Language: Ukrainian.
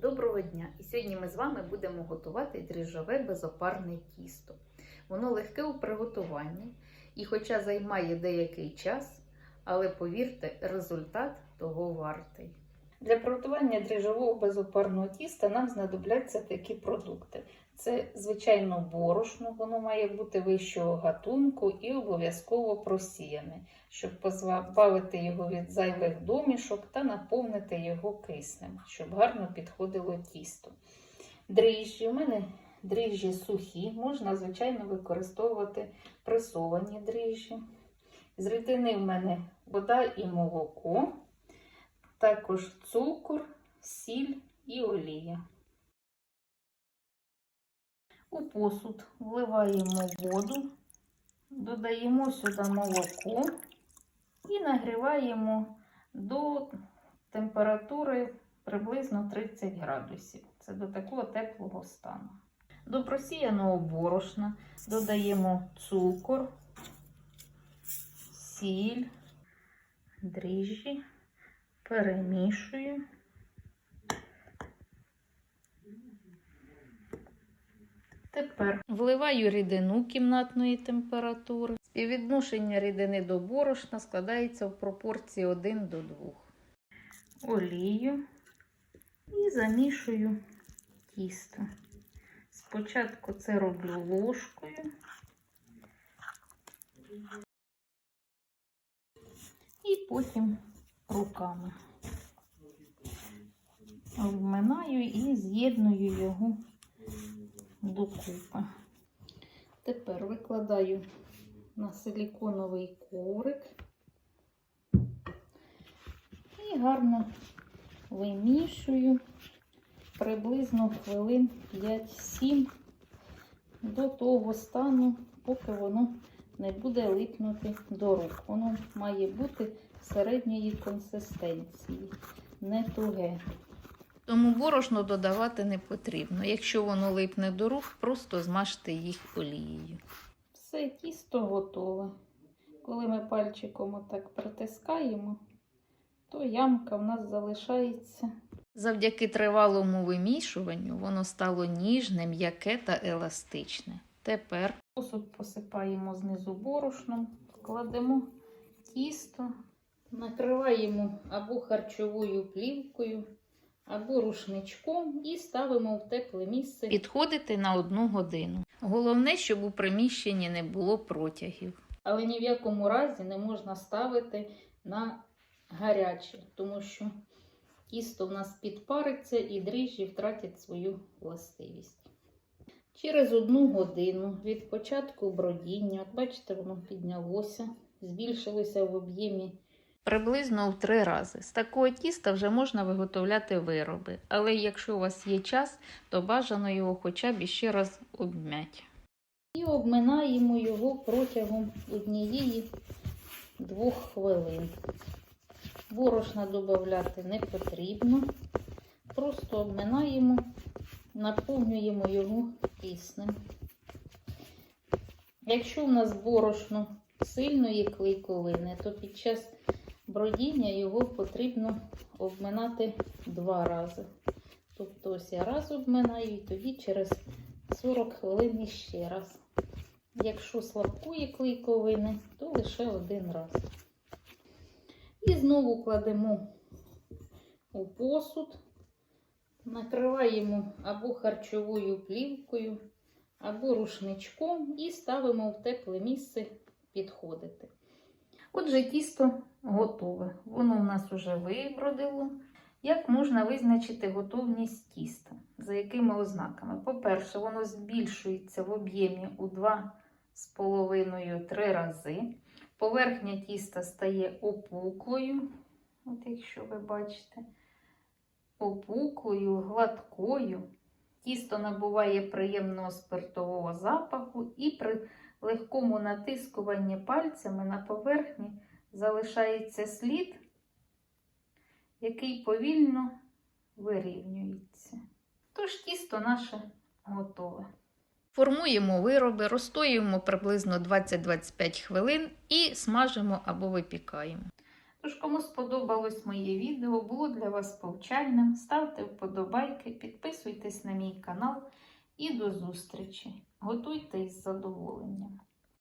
Доброго дня! І сьогодні ми з вами будемо готувати дріжджове безопарне тісто. Воно легке у приготуванні і, хоча займає деякий час, але повірте, результат того вартий. Для приготування дріжджового безопарного тіста нам знадобляться такі продукти. Це, звичайно, борошно, воно має бути вищого гатунку і обов'язково просіяне, щоб позбавити його від зайвих домішок та наповнити його киснем, щоб гарно підходило тісто. Дріжджі, у мене дріжджі сухі, можна, звичайно, використовувати пресовані дріжджі. З рідини в мене вода і молоко, також цукор, сіль і олія. У посуд вливаємо воду, додаємо сюди молоко і нагріваємо до температури приблизно 30 градусів. Це до такого теплого стану. До просіяного борошна додаємо цукор, сіль, дріжджі, перемішую. Тепер вливаю рідину кімнатної температури. Співвідношення рідини до борошна складається в пропорції 1 до 2. Олію і замішую тісто. Спочатку це роблю ложкою. І потім руками. Обминаю і з'єдную його докупи. Тепер викладаю на силіконовий коврик і гарно вимішую приблизно хвилин 5-7 до того стану, поки воно не буде липнути до рук. Воно має бути середньої консистенції, не туге. Тому борошно додавати не потрібно. Якщо воно липне до рук, просто змажте їх олією. Все, тісто готове. Коли ми пальчиком отак притискаємо, то ямка в нас залишається. Завдяки тривалому вимішуванню воно стало ніжне, м'яке та еластичне. Тепер посуд посипаємо знизу борошном, кладемо тісто, накриваємо або харчовою плівкою або рушничком і ставимо в тепле місце. Підходити на одну годину. Головне, щоб у приміщенні не було протягів. Але ні в якому разі не можна ставити на гаряче, тому що тісто в нас підпариться і дріжджі втратять свою властивість. Через одну годину від початку бродіння, от бачите, воно піднялося, збільшилося в об'ємі приблизно в три рази. З такого тіста вже можна виготовляти вироби, але якщо у вас є час, то бажано його хоча б ще раз обмять. І обминаємо його протягом однієї-двох хвилин. Борошна додати не потрібно, просто обминаємо, наповнюємо його киснем. Якщо у нас борошно сильної клейковини, то під час бродіння його потрібно обминати два рази. Тобто ось я раз обминаю і тоді через 40 хвилин ще раз. Якщо слабкої клейковини, то лише один раз. І знову кладемо у посуд, накриваємо або харчовою плівкою, або рушничком і ставимо в тепле місце підходити. Отже, тісто готове. Воно в нас вже вибродило. Як можна визначити готовність тіста? За якими ознаками? По-перше, воно збільшується в об'ємі у 2,5-3 рази. Поверхня тіста стає опуклою, от якщо ви бачите, опуклою, гладкою. Тісто набуває приємного спиртового запаху і при легкому натискуванні пальцями на поверхні залишається слід, який повільно вирівнюється. Тож тісто наше готове. Формуємо вироби, розстоюємо приблизно 20-25 хвилин і смажимо або випікаємо. Тож, кому сподобалось моє відео, було для вас повчальним, ставте вподобайки, підписуйтесь на мій канал і до зустрічі. Готуйте із задоволенням.